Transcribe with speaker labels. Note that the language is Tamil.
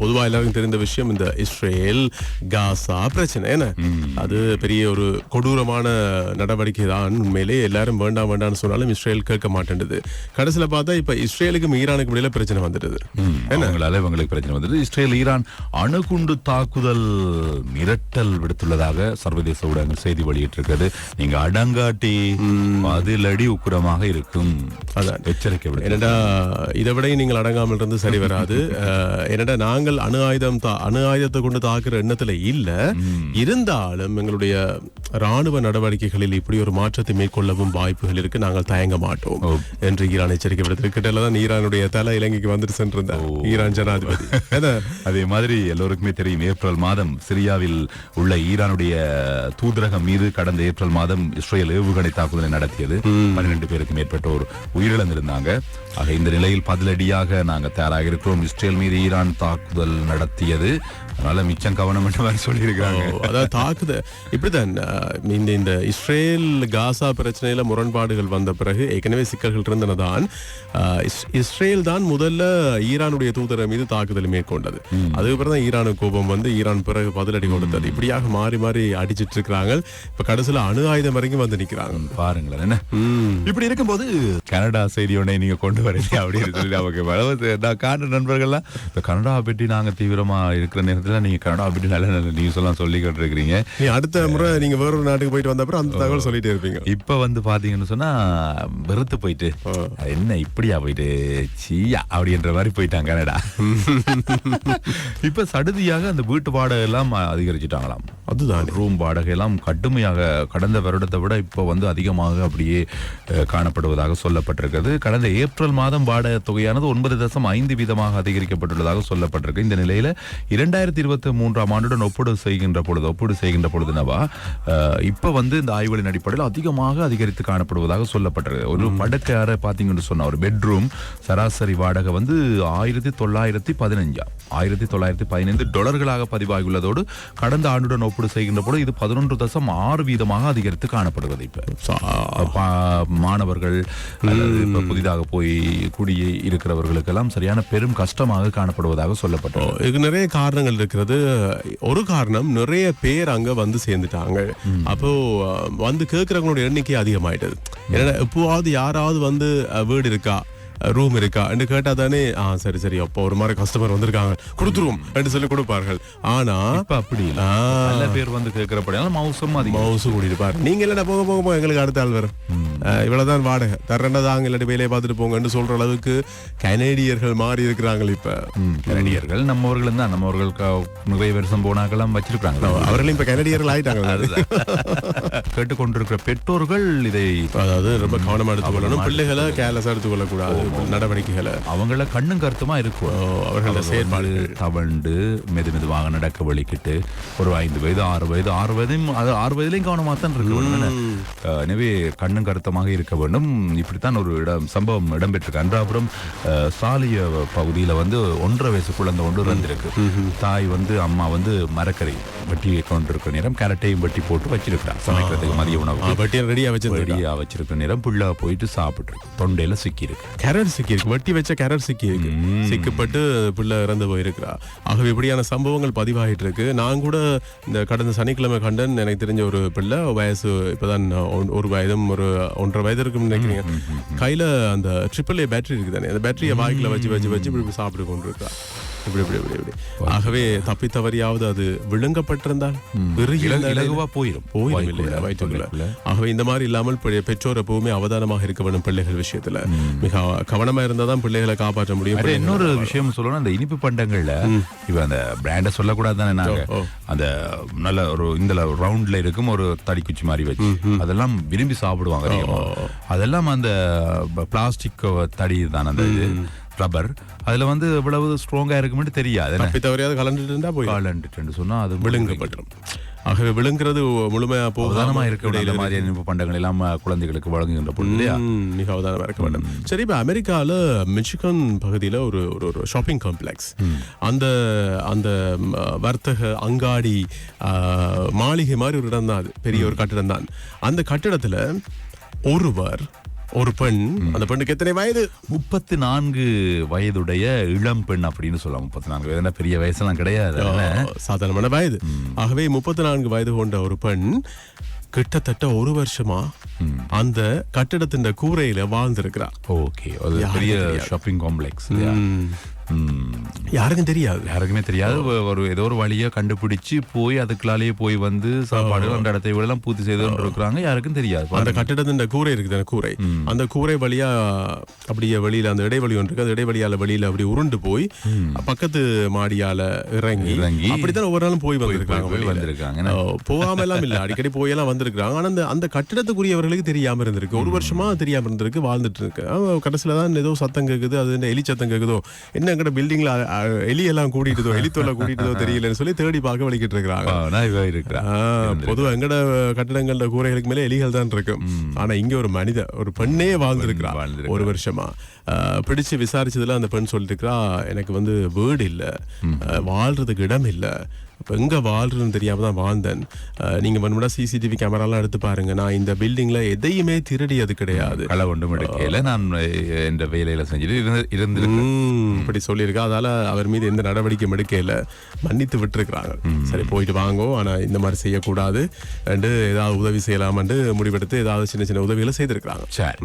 Speaker 1: பொதுவா எல்லாருக்கும் தெரிந்த விஷயம் இந்த இஸ்ரேல் காசா பிரச்சனை என்ன? அது பெரிய ஒரு கொடூரமான நடவடிக்கை தான். உண்மையிலே எல்லாரும் வேண்டாம் வேண்டாம்னு சொன்னாலும் இஸ்ரேல் கேட்க மாட்டேன்டுது கடைசியில பார்த்தா இப்ப இஸ்ரேலுக்கும் ஈரானுக்கும் இடையில பிரச்சனை வந்துடுது.
Speaker 2: அவங்களால இவங்களுக்கு பிரச்சனை வந்தது இஸ்ரேல் ஈரான் அணுகுண்டு தாக்குதல் மிரட்டல் விடுத்துள்ளதாக சர்வதேச ஊடகங்கள் செய்தி வெளியிட்டிருக்கிறது. நீங்க அடங்காட்டி பதிலடி உக்குரமாக இருக்கும்.
Speaker 1: அதான்.
Speaker 2: எச்சரிக்கை
Speaker 1: என்னடா இதை விட நீங்கள் அடங்காமல் இருந்து சரி வராது. என்னடா நாங்கள் அணு ஆயுதம் அணு ஆயுதத்தை கொண்டு தாக்குற எண்ணத்துல இல்ல. இருந்தாலும் எங்களுடைய ராணுவ நடவடிக்கைகளில் இப்படி ஒரு மாற்றத்தை மேற்கொள்ளவும் வாய்ப்புகள் இருக்கு. நாங்கள் தயங்க மாட்டோம். என்று ஈரான் எச்சரிக்கை விடுத்திருக்கிட்ட தான் ஈரானுடைய தலை இலங்கைக்கு வந்துட்டு சென்றிருந்தார் ஈரான் ஜனாதிபதி?
Speaker 2: அதே மாதிரி எல்லோருக்குமே தெரியும் ஏப்ரல் மாதம் சிரியாவில் உள்ள ஈரானுடைய தூதரகம் மீது கடந்த ஏப்ரல் மாதம் இஸ்ரேல் ஏவுகணை தாக்குதலை நடத்தியது. பன்னிரண்டு பேருக்கு மேற்பட்டோர் உயிரிழந்திருந்தாங்க. ஆக இந்த நிலையில் பதிலடியாக நாங்க தயாராக இருக்கிறோம் இஸ்ரேல் மீது ஈரான் தாக்குதல் நடத்தியது. அதனால மிச்சம் கவனம் என்ற
Speaker 1: ஓ, அதாவது தாக்குத இப்படிதான் இந்த இந்த இஸ்ரேல் காசா பிரச்சனையில முரண்பாடுகள் வந்த பிறகு ஏற்கனவே சிக்கல்கள் இருந்தனதான் அஹ், இஸ்- இஸ்ரேல் தான் முதல்ல ஈரானுடைய தூதரை மீது தாக்குதல் மேற்கொண்டது. அதுக்கப்புறம் தான் ஈரானுக்கு கோபம் வந்து ஈரான் பிறகு பதிலடி கொடுத்தது. இப்படியாக மாறி மாறி அடிச்சிட்டு இருக்கிறாங்க. இப்ப கடைசியில அணு ஆயுதம் வரைக்கும் வந்து நிக்கிறாங்க.
Speaker 2: பாருங்களேன் என்ன? இப்படி இருக்கும்போது கனடா செய்தி ஒன்றை நீங்க கொண்டு வரீங்க அப்படின்னு சொல்லி நமக்கு நான் காண்ற நண்பர்கள்லாம் இப்ப கனடாவை பற்றி நாங்க தீவிரமா இருக்கிற நேரத்துல நீங்க கனடாவை பற்றி நல்ல நல்ல நியூஸ் எல்லாம் சொல்லிக்கிட்டு இருக்கிறீங்க
Speaker 1: அடுத்த முறை நீங்க வேற ஒரு நாட்டுக்கு போயிட்டு வந்த அப்புறம் அந்த தகவல் சொல்லிட்டே இருப்பீங்க.
Speaker 2: இப்ப வந்து பாத்தீங்கன்னு சொன்னா வெறுத்து போயிட்டு என்ன இப்படியா போயிட்டு? சீயா அப்படின்ற மாதிரி போயிட்டாங்க கனடா இப்ப சடுதியாக அந்த வீட்டு வாடகை எல்லாம் அதிகரிச்சுட்டாங்களாம்.
Speaker 1: அதுதான்.
Speaker 2: ரூம் வாடகை எல்லாம் கடுமையாக கடந்த வருடத்தை விட இப்போ வந்து அதிகமாக அப்படியே காணப்படுவதாக சொல்லப்பட்டிருக்கிறது. கடந்த ஏப்ரல் மாதம் வாடகை தொகையானது ஒன்பது தசம் ஐந்து வீதமாக அதிகரிக்கப்பட்டுள்ளதாக சொல்லப்பட்டிருக்கு. இந்த நிலையில இரண்டாயிரத்தி இருபத்தி மூன்றாம் ஆண்டுடன் ஒப்பீடு செய்கின்ற பொழுது ஒப்பீடு செய்கின்ற பொழுதுனவா இப்ப வந்து இந்த ஆய்வுகளின் அடிப்படையில் அதிகமாக அதிகரித்து காணப்படுவதாக சொல்லப்பட்டிருக்கு. ஒரு படுக்கை அறை பாத்தீங்கன்னு சொன்னா ஒரு பெட்ரூம் சராசரி வாடகை வந்து ஆயிரத்தி தொள்ளாயிரத்தி பதினஞ்சா ஆயிரத்தி தொள்ளாயிரத்தி பதினைந்து டாலர்களாக பதிவாகியுள்ளதோடு கடந்த ஆண்டுடன் ஒப்பீடு செய்கின்ற பொழுது இது பதினொன்று தசம் ஆறு வீதமாக அதிகரித்து காணப்படுவது இப்ப. மாணவர்கள் இப்ப புதிதாக போய் குடியே இருக்கிறவர்களுக்கெல்லாம் சரியான பெரும் கஷ்டமாக காணப்படுவதாக சொல்லப்பட்டது.
Speaker 1: இதுக்கு நிறைய காரணங்கள் இருக்கிறது. ஒரு காரணம் நிறைய பேர் அங்க வந்து சேர்ந்துட்டாங்க. அப்போ வந்து கேட்கறவங்களோட எண்ணிக்கை அதிகமாயிட்டது. ஏன்னா எப்போவாவது யாராவது வந்து வீடு இருக்கா? ரூம் இருக்கா? என்று கேட்டா தானே ஆ சரி சரி அப்போ ஒரு மாதிரி கஸ்டமர் வந்திருக்காங்க. கொடுத்துருவோம் என்று சொல்லி கொடுப்பார்கள். ஆனா
Speaker 2: இப்ப அப்படி இல்ல. நல்ல பேர் வந்து கேட்கிறப்படியாலும் மவுசம் அதிகம்.
Speaker 1: மவுசு கூட்டிட்டு பாரு. நீங்க இல்லடா போக போக போக எங்களுக்கு அடுத்த ஆள் வரும். அஹ், இவ்வளவுதான் வாடகை. தரண்டா தாங்க இல்லாட்டி வேலையை பார்த்துட்டு போங்கன்னு சொல்ற அளவுக்கு கனேடியர்கள் மாறி இருக்கிறாங்க இப்ப.
Speaker 2: கனடியர்கள் நம்மவர்கள் தான். நம்மவர்கள் க- நிறைய வருஷம் போனாக்கெல்லாம் வச்சிருக்காங்க
Speaker 1: அவர்களும் இப்ப கனடியர்கள் ஆயிட்டாங்க.
Speaker 2: கேட்டுக்கொண்டிருக்கிற பெற்றோர்கள் இதை
Speaker 1: அதாவது ரொம்ப கவனமா எடுத்துக்கொள்ளணும் பிள்ளைகளை கேர்லஸா எடுத்துக்கொள்ளக்கூடாது. நடவடிக்கைகளை.
Speaker 2: அவங்கள கண்ணும் கருத்துமா இருக்கும்.
Speaker 1: அவர்களோட செயற்பாடு
Speaker 2: தவண்டு மெது மெதுவாக நடக்க வலிக்கிட்டு ஒரு ஐந்து வயது ஆறு வயது ஆறு வயதையும் அது ஆறு வயதிலையும் கவனமாக தான்? இருக்க எனவே கண்ணும் கருத்தமாக இருக்க வேண்டும். இப்படித்தான் ஒரு இடம் சம்பவம் இடம்பெற்றிருக்கு. அன்றாபுரம் சாலிய பகுதியில வந்து ஒன்றரை வயசு குழந்தை ஒன்று இறந்திருக்கு. தாய் வந்து அம்மா வந்து மரக்கறி வெட்டி கொண்டிருக்கிற நேரம் கேரட்டையும் வெட்டி போட்டு வச்சிருக்கிறார் சமைக்கிறதுக்கு மதிய உணவு
Speaker 1: வட்டியை ரெடியா வச்சிருந்தா
Speaker 2: ரெடியா வச்சிருக்கிற நேரம் புள்ள போயிட்டு சாப்பிட்டு தொண்டையில சிக்கி இருக்கு
Speaker 1: கேரட் சிக்கி இருக்கு வட்டி வச்ச கேரட் சிக்கி இருக்கு சிக்கப்பட்டு பிள்ளை இறந்து போயிருக்கிறா. ஆகவே இப்படியான சம்பவங்கள் பதிவாகிட்டு இருக்கு. நான் கூட இந்த கடந்த சனிக்கிழமை கண்டன். எனக்கு தெரிஞ்ச ஒரு பிள்ளை வயசு இப்பதான் ஒரு வயதும் ஒரு ஒன்றரை வயது இருக்குன்னு நினைக்கிறீங்க. கையில அந்த ட்ரிபிள் ஏ பேட்டரி இருக்குது தானே அந்த பேட்டரியை வாய்க்குல வச்சு வச்சு வச்சு இப்படி இப்படி சாப்பிட்டு கொண்டு இருக்கா இப்படி இப்படி இப்படி இப்படி. ஆகவே தப்பி தவறியாவது அது விழுங்கப்பட்டிருந்தால்
Speaker 2: இலகுவா
Speaker 1: போயிடும்
Speaker 2: வாய்க்குள்ள,
Speaker 1: இல்லையா? வயிற்றுக்குள்ள. ஆகவே இந்த மாதிரி இல்லாமல் பெற்றோர் எப்பவுமே அவதானமாக இருக்க வேண்டும் பிள்ளைகள் விஷயத்துல. மிக கவனமா இருந்தா தான் பிள்ளைகளை காப்பாற்ற முடியும்
Speaker 2: இன்னொரு விஷயம் சொல்லணும் அந்த இனிப்பு பண்டங்கள்ல இப்ப அந்த பிராண்ட சொல்லக்கூடாது தானே நாங்க. அந்த நல்ல ஒரு இந்த ரவுண்ட்ல இருக்கும் ஒரு தடிக்குச்சி மாதிரி வச்சு அதெல்லாம் விரும்பி சாப்பிடுவாங்க. அதெல்லாம் அந்த பிளாஸ்டிக் தடி தான் அந்த இது. ரப்பர் அதுல வந்து எவ்வளவு ஸ்ட்ராங்கா இருக்கும்னு தெரியாது.
Speaker 1: தவறியாவது கலந்துட்டு இருந்தா போய்
Speaker 2: காலண்டுட்டுன்னு சொன்னா அது
Speaker 1: விழுங்கப்பட்டுரும். ஆகவே விழுங்குறது முழுமையா
Speaker 2: அவதானமா
Speaker 1: போகாம
Speaker 2: இருக்க வேண்டும் அந்த மாதிரி இனிப்பு பண்டங்கள் எல்லாம் குழந்தைகளுக்கு வழங்குகின்ற பொழுது இல்லையா?
Speaker 1: மிக அவதானமா இருக்க வேண்டும். சரி இப்ப அமெரிக்கால மிச்சிகன் பகுதியில ஒரு ஒரு ஒரு ஷாப்பிங் காம்ப்ளெக்ஸ். அந்த அந்த வர்த்தக அங்காடி மாளிகை மாதிரி ஒரு இடம் தான் அது. பெரிய ஒரு கட்டிடம் தான். அந்த கட்டிடத்துல ஒருவர் ஒரு பெண் அந்த பெண்ணுக்கு எத்தனை வயது?
Speaker 2: முப்பத்தி நான்கு வயதுடைய இளம் பெண் அப்படின்னு சொல்லலாம். முப்பத்தி நான்கு வயதுனா பெரிய வயசுலாம் கிடையாது.
Speaker 1: சாதாரணமான வயது. ஆகவே முப்பத்தி நான்கு வயது கொண்ட ஒரு பெண் கிட்டத்தட்ட ஒரு வருஷமா அந்த கட்டிடத்தின் கூரையில வாழ்ந்திருக்கிறா.
Speaker 2: ஓகே. பெரிய ஷாப்பிங் காம்ப்ளெக்ஸ்
Speaker 1: யாருக்கும் தெரியாது.
Speaker 2: யாருக்குமே தெரியாது. ஒரு ஏதோ ஒரு வழியை கண்டுபிடிச்சு போய் அதுக்குள்ளாலேயே போய் வந்து சாப்பாடு அந்த இடத்தை எல்லாம் பூர்த்தி செய்து இருக்கிறாங்க யாருக்கும் தெரியாது.
Speaker 1: அந்த கட்டிடத்தின் கூரை இருக்குது அந்த கூரை. அந்த கூரை வழியா அப்படியே வெளியில அந்த இடைவெளி ஒன்று இருக்கு. அந்த இடைவெளியால வெளியில அப்படி உருண்டு போய் பக்கத்து மாடியால இறங்கி
Speaker 2: இறங்கி
Speaker 1: அப்படித்தான் ஒவ்வொரு நாளும் போய் வந்திருக்காங்க.
Speaker 2: வந்திருக்காங்க
Speaker 1: போகாம எல்லாம் இல்ல. அடிக்கடி போய் எல்லாம் வந்திருக்காங்க ஆனா அந்த அந்த கட்டிடத்துக்குரியவர்களுக்கு தெரியாம இருந்திருக்கு. ஒரு வருஷமா தெரியாம இருந்திருக்கு வாழ்ந்துட்டு இருக்கு. கடைசியில தான் ஏதோ சத்தம் கேக்குது அது எலி சத்தம் கேக்குதோ என்ன எங்கட பில்டிங்ல எலி எல்லாம் கூட்டிட்டுதோ எலி தொல்லை கூட்டிட்டுதோ தெரியலன்னு சொல்லி தேடி பார்க்க வலிக்கிட்டு இருக்கிறாங்க
Speaker 2: நான் இவ இருக்கிறா
Speaker 1: பொதுவா எங்கட கட்டடங்கள்ல கூரைகளுக்கு மேல எலிகள் தான் இருக்கும் ஆனா இங்க ஒரு மனித ஒரு பெண்ணே வாழ்ந்திருக்கிறா. ஒரு வருஷமா. பிடிச்சு விசாரிச்சதுல அந்த பெண் சொல்லிருக்கிறா எனக்கு வந்து வீடு இல்ல. வாழ்றதுக்கு இடம் இல்ல. அப்ப எங்க வாழ்றதுன்னு தெரியாம தான் வாழ்ந்தேன். ஆஹ், நீங்க வேணும்னா சிசிடிவி கேமராலாம் எடுத்து பாருங்க. நான் இந்த பில்டிங்ல எதையுமே திருடியது கிடையாது.
Speaker 2: களை ஒன்றும் எடுக்கையில நான் என்ற வேலையில செஞ்சுட்டு இருந்து
Speaker 1: இப்படி சொல்லியிருக்கா. அதால அவர் மீது எந்த நடவடிக்கையும் எடுக்கல. மன்னித்து விட்டுருக்காங்க சரி போயிட்டு வாங்கோ. ஆனா இந்த மாதிரி செய்யக்கூடாது. என்று ஏதாவது உதவி செய்யலாம்னு முடிவெடுத்து ஏதாவது சின்ன சின்ன உதவிகளை செய்திருக்கிறாங்க.
Speaker 2: சரி.